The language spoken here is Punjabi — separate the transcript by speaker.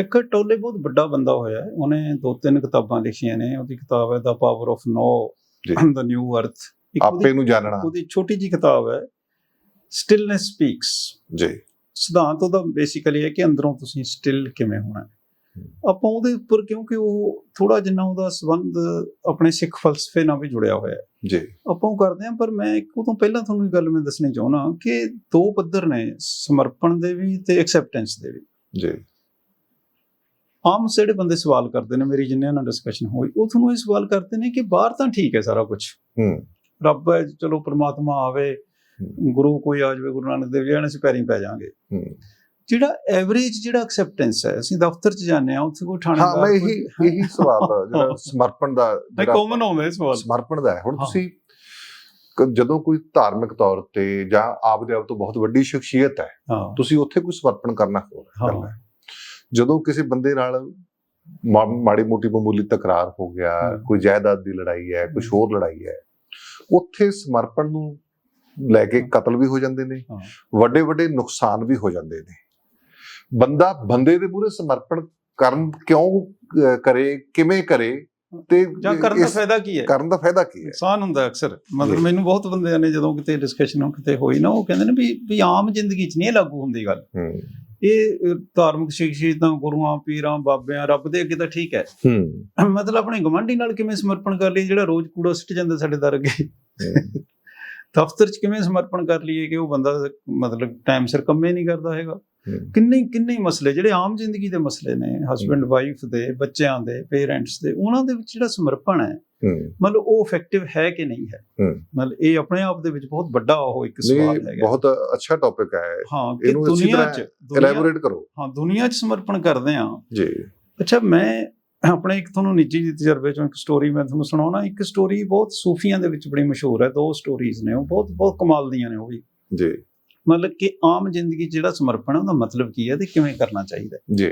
Speaker 1: ਇੱਕ ਟੋਲੇ ਬਹੁਤ ਵੱਡਾ ਬੰਦਾ ਹੋਇਆ ਹੈ। ਉਹਨੇ ਦੋ ਤਿੰਨ ਕਿਤਾਬਾਂ ਲਿਖੀਆਂ ਨੇ। ਉਹਦੀ ਕਿਤਾਬ ਹੈ the power of now. The new earth
Speaker 2: ਆਪੇ ਨੂੰ ਜਾਣਨਾ।
Speaker 1: ਉਹਦੀ ਛੋਟੀ ਜੀ ਕਿਤਾਬ ਹੈ ਸਟਿਲਨੈਸ ਸਪੀਕਸ
Speaker 2: ਜੀ।
Speaker 1: ਸਿਧਾਂਤ ਉਹਦਾ ਬੇਸਿਕਲੀ ਹੈ ਕਿ ਅੰਦਰੋਂ ਤੁਸੀਂ ਸਟਿਲ ਕਿਵੇਂ ਹੋਣਾ ਹੈ। ਆਪਾਂ ਉਹਦੇ ਉੱਪਰ ਕਿਉਂਕਿ ਉਹ ਥੋੜਾ ਜਿੰਨਾ ਉਹਦਾ ਸੰਬੰਧ ਆਪਣੇ ਸਿੱਖ ਫਲਸਫੇ ਨਾਲ ਵੀ ਜੁੜਿਆ ਹੋਇਆ ਹੈ।
Speaker 2: ਜੀ।
Speaker 1: ਆਪਾਂ ਉਹ ਕਰਦੇ ਹਾਂ ਪਰ ਮੈਂ ਇੱਕ ਉਹ ਤੋਂ ਪਹਿਲਾਂ ਤੁਹਾਨੂੰ ਇਹ ਗੱਲ ਮੈਂ ਦੱਸਣੀ ਚਾਹੁੰਦਾ ਕਿ ਦੋ ਪੱਧਰ ਨੇ ਸਮਰਪਣ ਦੇ ਵੀ ਤੇ ਐਕਸੈਪਟੈਂਸ ਦੇ ਵੀ।
Speaker 2: ਜੀ।
Speaker 1: ਆਮ ਜਿਹੜੇ ਬੰਦੇ ਸਵਾਲ ਕਰਦੇ ਨੇ ਮੇਰੀ ਜਿੰਨੇ ਨਾਲ ਡਿਸਕਸ਼ਨ ਹੋਈ ਉਹ ਤੁਹਾਨੂੰ ਇਹ ਸਵਾਲ ਕਰਦੇ ਨੇ ਕਿ ਬਾਹਰ ਤਾਂ ਠੀਕ ਹੈ ਸਾਰਾ ਕੁਝ
Speaker 2: ਹੂੰ।
Speaker 1: ਰੱਬ ਹੈ ਚਲੋ ਪ੍ਰਮਾਤਮਾ ਆਵੇ ਗੁਰੂ ਕੋਈ ਆ ਜਾਵੇ ਗੁਰੂ ਨਾਨਕ ਦੇਵ ਜੀ ਅਸੀਂ ਪੈਰੀਂ ਪੈ ਜਾਾਂਗੇ।
Speaker 2: ਹੂੰ।
Speaker 1: ਜਿਹੜਾ ਐਵਰੇਜ ਜਿਹੜਾ ਐਕਸੈਪਟੈਂਸ ਹੈ ਅਸੀਂ ਦਫ਼ਤਰ 'ਚ ਜਾਂਦੇ ਆ ਉੱਥੇ ਕੋਈ
Speaker 2: ਹਾਂ
Speaker 1: ਥਾਣੇਦਾਰ
Speaker 2: ਮੈਂ ਇਹੀ ਇਹੀ ਸਵਾਲ ਜਿਹੜਾ ਸਮਰਪਣ ਦਾ ਜਿਹੜਾ
Speaker 1: ਕਾਮਨ ਆਉਂਦਾ ਇਹ ਸਵਾਲ।
Speaker 2: ਸਮਰਪਣ ਦਾ ਹੈ। ਹੁਣ
Speaker 1: ਹਾਂ।
Speaker 2: ਤੁਸੀਂ ਜਦੋਂ ਕੋਈ ਧਾਰਮਿਕ ਤੌਰ ਤੇ ਜਾਂ ਆਪ ਦੇ ਆਪ ਤੋਂ ਬਹੁਤ ਵੱਡੀ ਸ਼ਖਸੀਅਤ ਹੈ
Speaker 1: ਹਾਂ।
Speaker 2: ਤੁਸੀਂ ਉੱਥੇ ਕੋਈ ਸਮਰਪਣ ਕਰਨਾ
Speaker 1: ਹਾਂ।
Speaker 2: ਕਰਨਾ ਹੈ। ਜਦੋਂ ਕਿਸੇ ਬੰਦੇ ਨਾਲ ਮਾੜੀ ਮੋਟੀ ਮਾਮੂਲੀ ਤਕਰਾਰ ਹੋ ਗਿਆ। ਕੋਈ ਜਾਇਦਾਦ ਦੀ ਲੜਾਈ ਹੈ
Speaker 1: ਹਮ।
Speaker 2: ਹੋਰ ਲੜਾਈ ਹੈ ਉੱਥੇ ਸਮਰਪਣ ਨੂੰ ਲੈ ਕੇ। ਕਤਲ ਵੀ ਹੋ ਜਾਂਦੇ ਨੇ। ਵੱਡੇ ਵੱਡੇ ਨੁਕਸਾਨ ਵੀ ਹੋ ਜਾਂਦੇ ਨੇ ਬੰਦਾ ਬੰਦੇ ਦੇ ਪੂਰੇ ਸਮਰਪਣ ਕਰਨ ਕਿਉਂ ਕਰੇ ਕਿਵੇਂ ਕਰੇ ਤੇ
Speaker 1: ਜਾਂ ਕਰਨ ਦਾ
Speaker 2: ਇਸ-
Speaker 1: ਫਾਇਦਾ ਕੀ ਹੈ?
Speaker 2: ਕਰਨ ਦਾ ਫਾਇਦਾ ਕੀ ਹੈ?
Speaker 1: ਨੁਕਸਾਨ ਹੁੰਦਾ ਅਕਸਰ। ਮਤਲਬ
Speaker 2: ਜੀ।
Speaker 1: ਮੈਨੂੰ ਬਹੁਤ ਬੰਦਿਆਂ ਨੇ ਜਦੋਂ ਕਿਤੇ ਡਿਸਕਸ਼ਨ ਕਿਤੇ ਹੋਈ ਨਾ ਉਹ ਕਹਿੰਦੇ ਨੇ ਵੀ ਵੀ ਆਮ ਜ਼ਿੰਦਗੀ 'ਚ ਨਹੀਂ ਇਹ ਲਾਗੂ ਹੁੰਦੀ ਗੱਲ।
Speaker 2: ਹੂੰ।
Speaker 1: ਇਹ ਅ, ਧਾਰਮਿਕ ਸ਼ਖਸੀਅਤਾਂ ਗੁਰੂਆਂ ਪੀਰਾਂ ਬਾਬਿਆਂ ਰੱਬ ਦੇ ਅੱਗੇ ਤਾਂ ਠੀਕ ਹੈ।
Speaker 2: ਹੂੰ।
Speaker 1: ਮਤਲਬ ਆਪਣੇ ਗਵਾਂਢੀ ਨਾਲ ਕਿਵੇਂ ਸਮਰਪਣ ਕਰ ਲਈ ਜਿਹੜਾ ਰੋਜ਼ ਕੂੜਾ ਸਿੱਟ ਜਾਂਦਾ ਸਾਡੇ ਦਰ ਅੱਗੇ? ਦਫ਼ਤਰ 'ਚ ਕਿਵੇਂ ਸਮਰਪਣ ਕਰ ਲਈਏ ਕਿ ਉਹ ਬੰਦਾ ਮਤਲਬ ਟਾਈਮ ਸਿਰ ਕੰਮੇ ਨਹੀਂ ਕਰਦਾ ਹੈਗਾ? ਕਿੰਨੇ ਕਿੰਨੇ ਹੀ ਮਸਲੇ ਜਿਹੜੇ ਆਮ ਜ਼ਿੰਦਗੀ ਦੇ ਮਸਲੇ ਨੇ ਹਸਬੰਡ ਵਾਈਫ ਦੇ ਬੱਚਿਆਂ ਦੇ ਪੇਰੈਂਟਸ ਦੇ ਉਹਨਾਂ ਦੇ ਵਿੱਚ ਜਿਹੜਾ ਸਮਰਪਣ ਹੈ
Speaker 2: ਹੂੰ।
Speaker 1: ਮਤਲਬ ਉਹ ਇਫੈਕਟਿਵ ਹੈ ਕਿ ਨਹੀਂ ਹੈ?
Speaker 2: ਹੂੰ।
Speaker 1: ਮਤਲਬ ਇਹ ਆਪਣੇ ਆਪ ਦੇ ਵਿੱਚ ਬਹੁਤ ਵੱਡਾ ਉਹ ਇੱਕ ਸਵਾਲ ਹੈਗਾ।
Speaker 2: ਬਹੁਤ ਅੱਛਾ ਟੌਪਿਕ ਹੈ।
Speaker 1: ਹਾਂ ਕਿ ਦੁਨੀਆ 'ਚ
Speaker 2: ਐਲੈਬੋਰੇਟ ਕਰੋ।
Speaker 1: ਹਾਂ ਦੁਨੀਆ 'ਚ ਸਮਰਪਣ ਕਰਦੇ ਆ
Speaker 2: ਜੀ।
Speaker 1: ਅੱਛਾ ਮੈਂ ਆਪਣੇ ਇੱਕ ਤੁਹਾਨੂੰ ਨਿੱਜੀ ਤਜਰਬੇ ਚੋਂ ਇੱਕ ਸਟੋਰੀ ਮੈਂ ਤੁਹਾਨੂੰ ਸੁਣਾਉਣਾ। ਇੱਕ ਸਟੋਰੀ ਬਹੁਤ ਸੂਫੀਆਂ ਦੇ ਵਿੱਚ ਬੜੀ ਮਸ਼ਹੂਰ ਹੈ। ਦੋ ਸਟੋਰੀਜ਼ ਨੇ ਉਹ ਬਹੁਤ ਬਹੁਤ ਕਮਾਲ ਦੀਆਂ ਨੇ ਉਹ ਵੀ।
Speaker 2: ਜੀ।
Speaker 1: ਮਤਲਬ ਕਿ ਆਮ ਜ਼ਿੰਦਗੀ 'ਚ ਜਿਹੜਾ ਸਮਰਪਣ ਹੈ, ਉਹਦਾ ਮਤਲਬ ਕੀ ਹੈ ਤੇ ਕਿਵੇਂ ਕਰਨਾ ਚਾਹੀਦਾ ਹੈ।
Speaker 2: ਜੀ